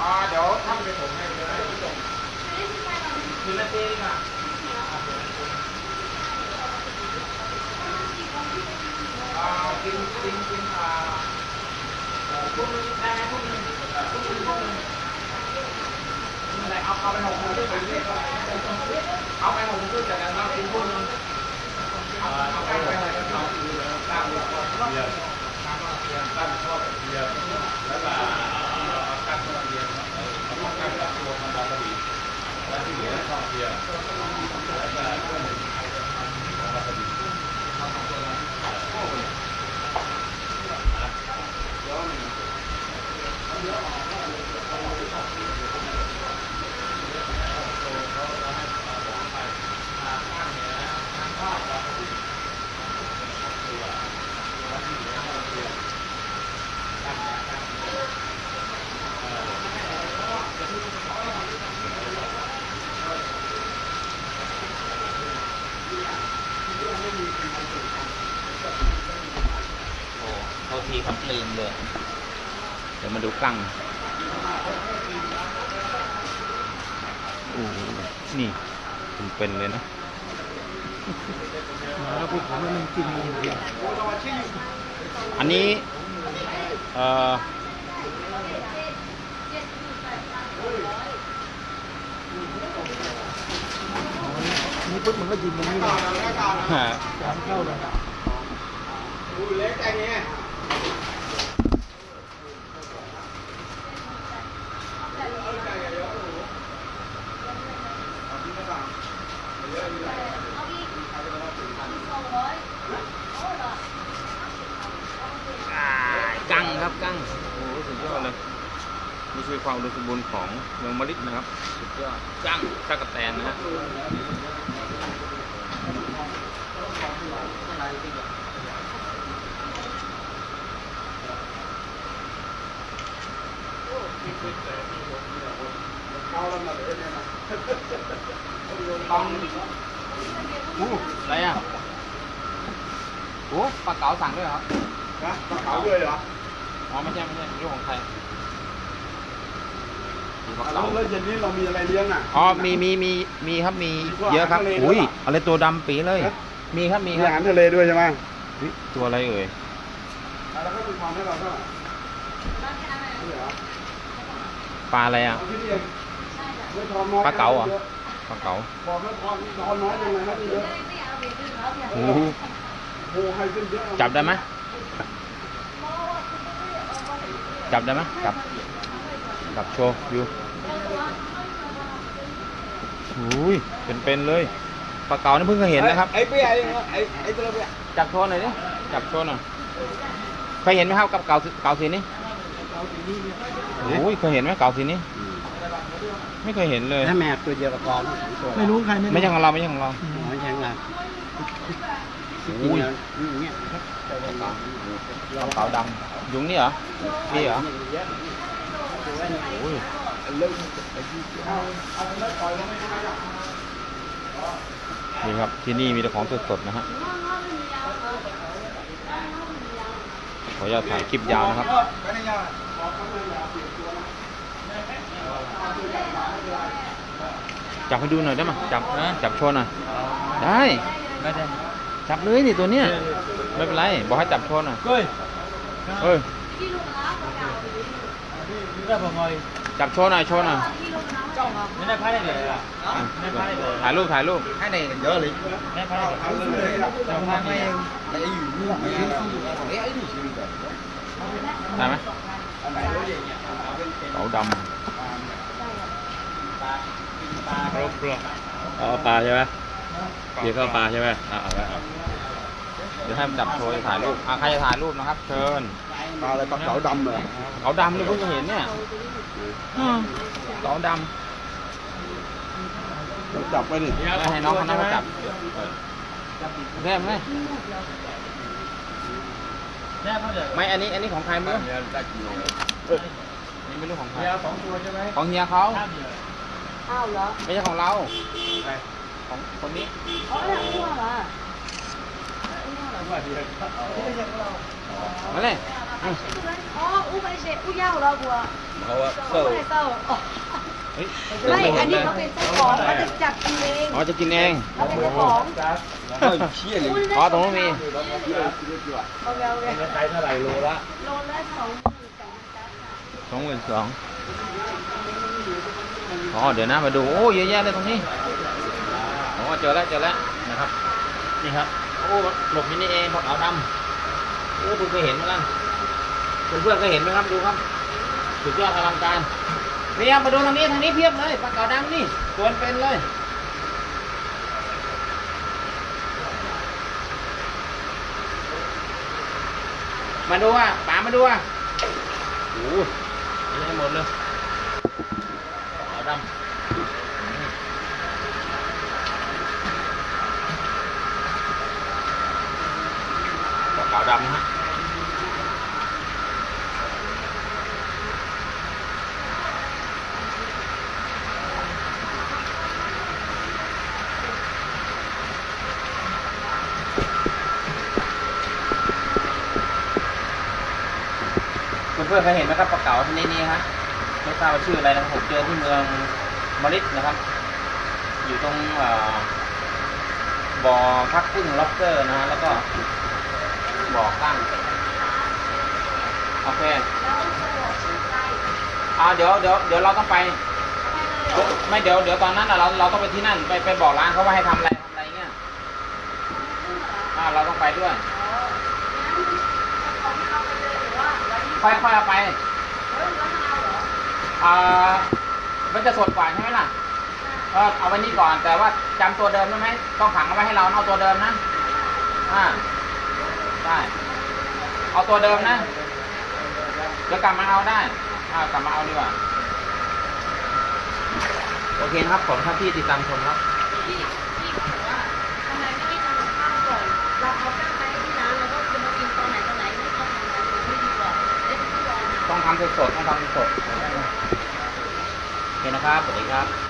อ่าเดี๋ยวท่านไปผมให้เลยคือนาทีอะอ่ากินกินกินอ่าพวกนึงแพงพวกนึงพวกนึงพ แล้วที่เหลือชอบเบียร์แล้วก็เพื่อนเอากระดิ่ง โอ้โทษทีครับลืมเลย เดี๋ยวมาดูกลังโอ้นี่เป็นเลยนะมาแล้วพวกผมมันกินอย่างเดียวอันนี้ เอ่อ นี่ปุ๊บมันก็ยิงอย่างนี้เลยฮะสามเข้าเลยดูเล็กอย่เงี้ยกั้งครับกั้งโอ้สุดยอดเลยนี่คือความอุดมสมบูรณ์ของเมืองมะลิดนะครับ สุดยอดกั้งตะกะแตนนะฮะ อาแล้วมาเลยเนี่ยนะต้องอู้อะไรอะโอ้ปลาเก๋าสั่งด้วยเหรอครับนะปลาขาวด้วยเหรอ อ๋อไม่ใช่ไม่ใช่เรื่องของใครปลาแล้เก๋าวแล้วเย็นนี้เรามีอะไรเลี้ยงอะ อ๋อ มีมีมีมีครับมีมีพวกเยอะครับอาหารทะเลอุ้ยด้วยเหรออะไรตัวดำปีเลยฮะ มีครับมีมีคอารับหารทะเลด้วยใช่ไหมอุ๊ยตัวอะไรเอ่ย แล้วก็มีความให้เราเท่าไหร่นี่เหรอปลาอะไรอะ เอาที่นี่เองไม่ทอนน้อยปลาเก๋าเหรอ ปลาเก๋าบอกแล้วทอนทอนน้อยยังไงนะนี่เยอะโอ้โหโอ้ให้ขึ้นเยอะจับได้ไหมจับได้ไหมจับ จับโชว์อยู่อุ้ยเป็นๆเลย ปลาเก๋านี่เพิ่งเคยเห็นนะครับ ไอ้เปี้ยไอ้ไอ้ไอ้ตัวเปี้ยจับโชว์หน่อยดิจับโชว์หน่อยเคยเห็นไหมครับกับเก๋าสีเก๋าสีนี้โอ้ยเคยเห็นไหมเก๋าสีนี้ ไม่เคยเห็นเลยถ้าแมวตัวเดียวกับกองสองตัวไม่รู้ใครไม่รู้ไม่ใช่ของเราไม่ใช่ของเราไม่ใช่ไงอุ้ยอย่างเงี้ยกระเป๋าดำยุงนี่เหรอนี่เหรอโอ้ย นี่ครับที่นี่มีแต่ของสดๆนะฮะขออนุญาตถ่ายคลิปยาวนะครับ จับให้ดูหน่อยได้ไหมจับจับโชว์หน่อย ได้ ไม่ได้ จับเลยนี่ตัวเนี้ย ไม่เป็นไร บอกให้จับโชว์หน่อยเฮ้ยเอ้ยได้ผมเลย จับโชว์หน่อยโชว์หน่อยไม่ได้พายได้เลยอะไม่ได้พายได้เลยถ่ายรูปถ่ายรูป ให้ในเยอะเลยไม่ได้พายได้เลยเราพายไม่ไอ้อยู่นี่ไอ้ไอ้นี่ชื่อแบบได้ไหมเก๋าดปลาปลาอ๋อปลาใช่ไหมเดี๋ยวเข้าปลาใช่ไหมอ่าเอาไว้เดี๋ยวให้มันจับโชว์ถ่ายรูปใครจะถ่ายรูปนะครับ เชิญ ปลาอะไรปลาเก๋าดำเหรอเก๋าดำนี่เพิ่งจะเห็นเนี่ยอืมเก๋าดเราจับไปนี่ำแล้วให้น้องเขานั่งมาจับแค่ไหมแน่เขาจะไม่อันนี้อันนี้ของใครไม่รู้ได้กิโลเอ้ยอันนี้ไม่รู้ของใครเดียวสองตัวใช่ไหมของเฮียเขาข้าวเดียวอ้าวเหรอไม่ใช่ของเราของคนนี้อ๋อแล้วคั่วเหรอมาเลย อ๋ออู้ไม่ใช่อู้เขาว่าเสิร์ฟไม่เศร้าอ๋อเฮ้ยไม่ อันนี้เขาเป็นเจ้าของเขาจะจับกินเองอ๋อจะกินเอง เขาเป็นเจ้าของเฮ้ยเชี่ยเลยอ๋อตรงนู้นมีโอเคโอเคใช้เท่าไหร่โลละโลละสองหมื่นสองพันสองหมื่นสองอ๋อเดี๋ยวนะมาดู โอ้เยอะแยะเลยตรงนี้อ๋อเจอแล้วเจอแล้วนะครับ นี่ครับ โอ้หลบอยู่นี่เองผักขาวดำโอ้เพิ่งเคยเห็นเหมือนกัน เพื่อนๆเคยเห็นไหมครับดูครับ สุดยอดอลังการนี่ครับมาดูทางนี้ทางนี้เพียบเลยผักขาวดำนี่ตัวเป็นเลยมาดูอะป๋ามาดูอะโอ้โหนี่ให้หมดเลยขาวดำขาวดำฮะ เพื่อนๆเคยเห็นไหมครับปลาเก๋าชนิดนี้ฮะไม่ทราบว่าชื่ออะไรนะครับผมเจอที่เมืองมะริดนะครับ อยู่ตรงบ่อพักกุ้งล็อบสเตอร์นะฮะแล้วก็บ่อกั้งโอเคอ่าเดี๋ยวเดี๋ยวเดี๋ยวเราต้องไป ไม่เดี๋ยวเดี๋ยวตอนนั้นน่ะเราเราต้องไปที่นั่นไปไปบอกร้านเขาว่าให้ทำอะไรทำอะไรเงี้ยอ่าเราต้องไปด้วย ค่อยค่อยเอาไปอ่ามันจะสดกว่าใช่ไหมล่ะเออเอาไว้นี่ก่อน แต่ว่าจำตัวเดิมได้ไหมต้องขังเอาไว้ให้เราเอาตัวเดิมนะอ่าได้เอาตัวเดิมนะเดี๋ยวกลับมาเอาได้อ่ากลับมาเอาดีกว่าโอเคนะครับผมครับที่ติดตามชมครับ สดต้องทำสดๆโอเคนะครับสวัสดีครับ